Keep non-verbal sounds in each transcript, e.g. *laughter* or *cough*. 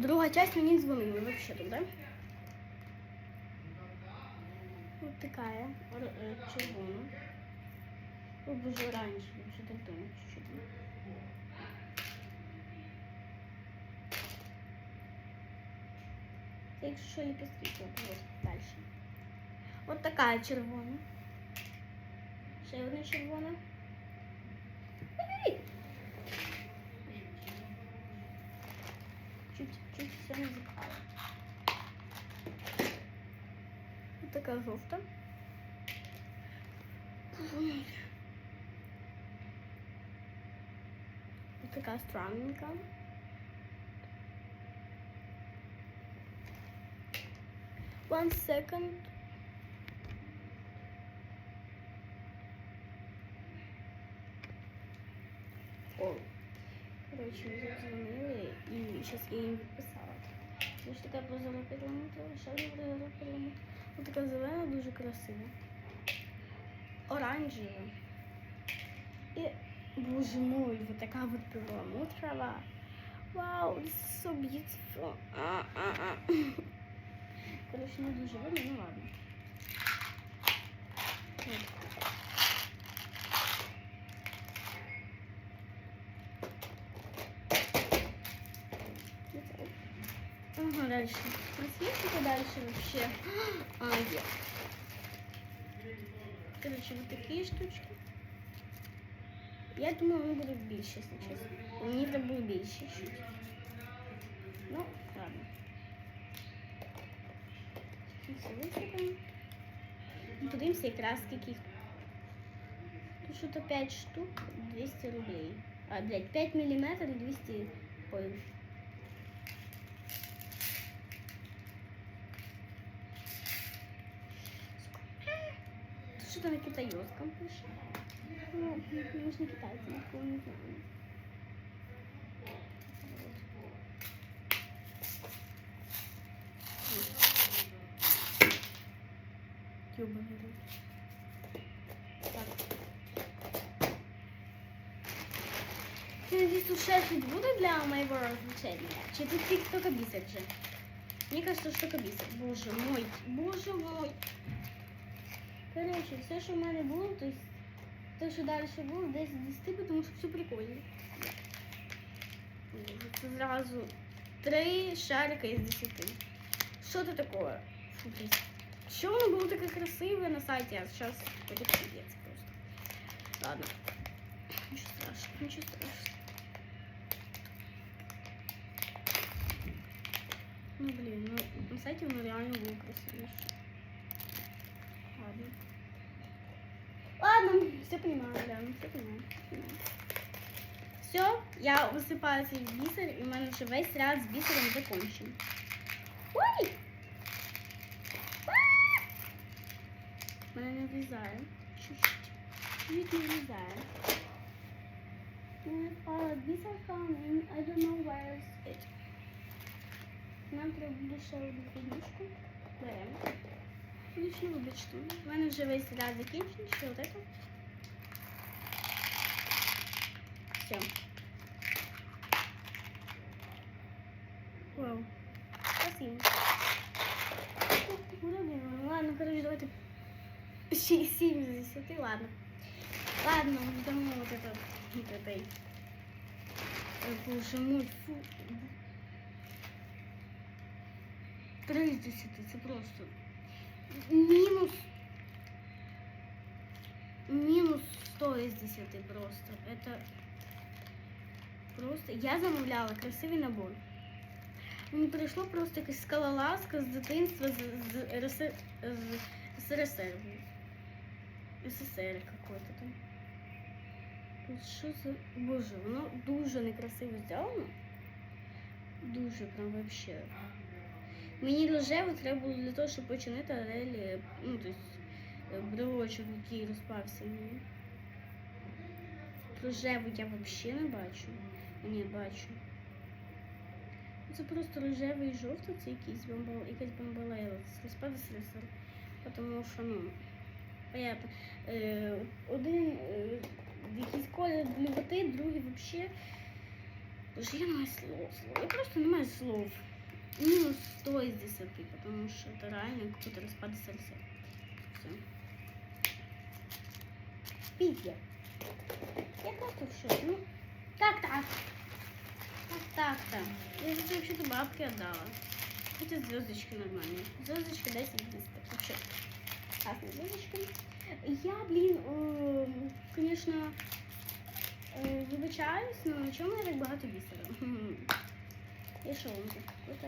Друга часть мені дзвонили вообще тут, да? Вот такая, р- э, червона. О, боже, оранжевая, что так думаю, чуть-чуть. Це якщо що ліпестки, вот дальше. Вот такая червона. Ще одна червона. Ой! Вот такая жовта. Вот такая странненькая. One second. О, короче, мы зазвонили, и сейчас я им відписала. Ось така прозора перламутра, ще одна прозора перламутра. Ось така зелена, дуже красива. Оранжева. І, боже мой, вот така вот перламутрова. Вау, this is so beautiful. А, а, а. Короче, не дуже видно, ну ладно. От. Ага, дальше. Посмотрите дальше вообще. А, є. Короче, вот такие штучки. Я думаю, вони будуть більше, якщо чесно. Мені треба було більше чуть. Ну, ладно. Все висипаємо. Ну, Подивимося якраз скільки. їх. Тут що-то 5 штук, 200 рублей. А, блядь, 5 миллиметров 200 Ой, Что-то на китайском пишет. Ну, мы же не китайцы, никого не. Ты надеюсь, тут шерстить буду для моего развлечения? Чи тут только бисер же? Мне кажется, что только бисер. Боже мой, боже мой Короче, все, що в мене було, то есть те, що далі було, десь з 10, тому що все прикольно. Це зразу три шарика із 10. Що це таке? Фу, блін. Що воно було таке красиве на сайті, а зараз это пиздец просто. Ладно. Нічого страшного, нічого страшного. Ну блін, ну на сайті воно реально було красивіше. все понимаю, да, все понимаю. Все, я высыпаю цей бисер, и у мене вже весь ряд з бісером закончен. Ой! А! Мене не влізає. Чуть-чуть. Чуть не влізає. Uh, бісер coming. I don't know where is it. Нам треба буде ще одну фігнюшку. Беремо. Фігнюшку вибачте. У мене вже весь ряд закінчений. Ще от это. Все. Вау. Спасибо. Куда было? Ну ладно, короче, давайте 7 из 10, ладно. Ладно, давно вот это, вот этой. Ой, Боже мой, фу. Три з 10, це просто. Мінус. Мінус 100 із 10 просто. Это просто. Я замовляла красивий набор. Мені прийшло просто якась скалолазка з дитинства з, з, РС, з СРСР. СССР какой-то там. Тут Що за. Боже, воно дуже некрасиво зроблено. Дуже прям вообще. Мені рожево треба було для того, щоб починити релі, ну, тобто е, брелочок, який розпався мені. Рожеву я взагалі не бачу. Ні, бачу. Це просто рожевий і жовтий, це якийсь бомбал, якась бомбалейла. Це розпад слесар. Тому що, ну, понятно. Е, один е, якийсь колір блювоти, другий взагалі. Боже, я не маю слов. слов. Я просто не маю слов. минус 100 из 10, потому что это реально какой-то распад СРСР. Все. Пиздец. Я просто в шоке. Ну, так, так. Вот так-то. Я же тебе вообще-то бабки отдала. Эти звездочки нормальные. Звездочка 10 из 10. Вообще. Классные звездочки. Я, блин, эм, конечно, е, вибачаюсь, но чому я так багато бісера? Хм. І що він тут? Какой-то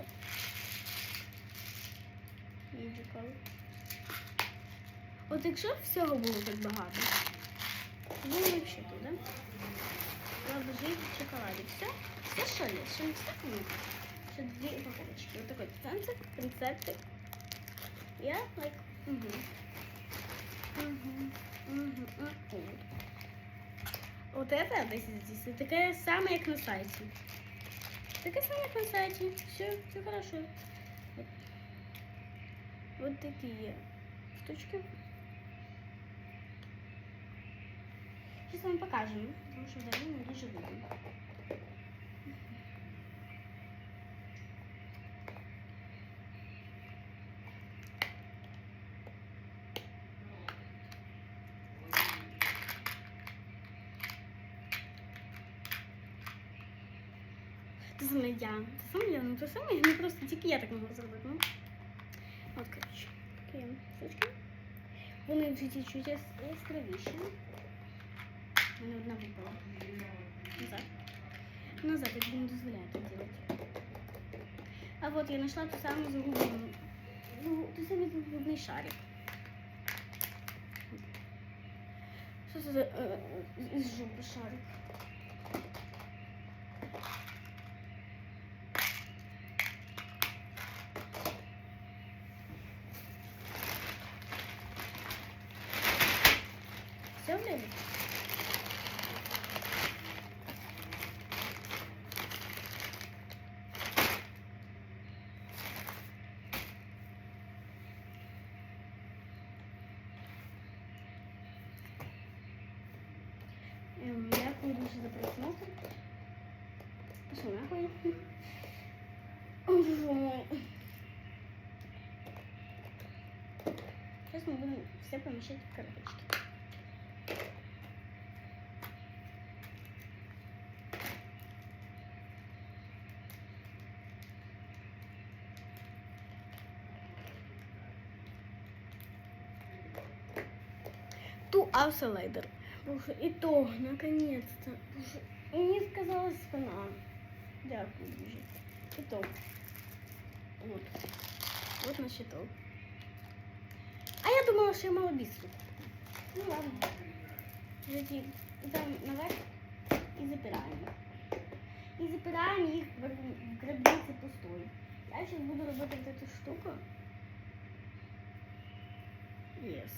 Magical. От якщо б всього було так багато, то було б взагалі тут, Да? Ладно, жить в шоколаде. Все? Все что ли? Что не все понятно? Еще две упаковочки. Вот такой танцик, рецептик. Я лайк. Угу. Угу. Угу. Вот. Это 10 из 10. Такая самая, как на сайте. Такая самая, как на сайте. Все, все хорошо. Вот. вот такие штучки. Сейчас вам покажем, потому что давно не дуже видно. Це саме я. Це саме я, ну це саме я, ну просто тільки я так можу зробити. Ну. От, коротше, такі штучки. Вони в житті чуть яс- яскравіші. Мене одна випала. Назад. Назад, я не дозволяю так делать. А вот я нашла ту саму загублену. Ну, ту самий загублений шарик. Що це за е, е, із жопи шарик? Дуже за просмотр. Пошел нахуй. Сейчас мы будем все помещать в коробочки. Ту Ауселайдер. Боже, і то, наконец-то. Боже, мені сказала спина. Дякую дуже. І то. Вот. Вот на щиток. А я думала, що я мала бісу. Ну ладно. Тоді йдемо наверх і запираємо. І запираємо їх в граб- в гробниці пустої. Я зараз буду робити вот эту штуку. Yes.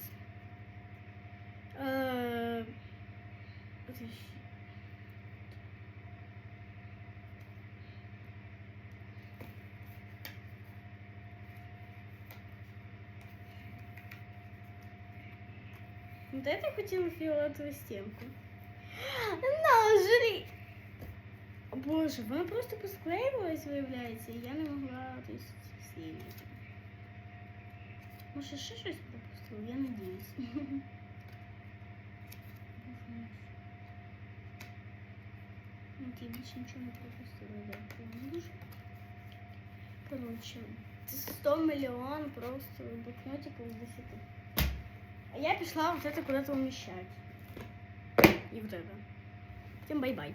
Вот это я хотела фиолетовую стенку. На, жри! Боже, вона просто посклеювалась, виявляється, і я не могла то есть, сіяти. Може, ще щось пропустила? Я надіюсь. *laughs* я більше нічого не пропустила, дякую дуже. Коротше, це 100 мільйон просто блокнотиків з 10. А я пішла вот это куда-то умещать. И вот это. Всем бай-бай.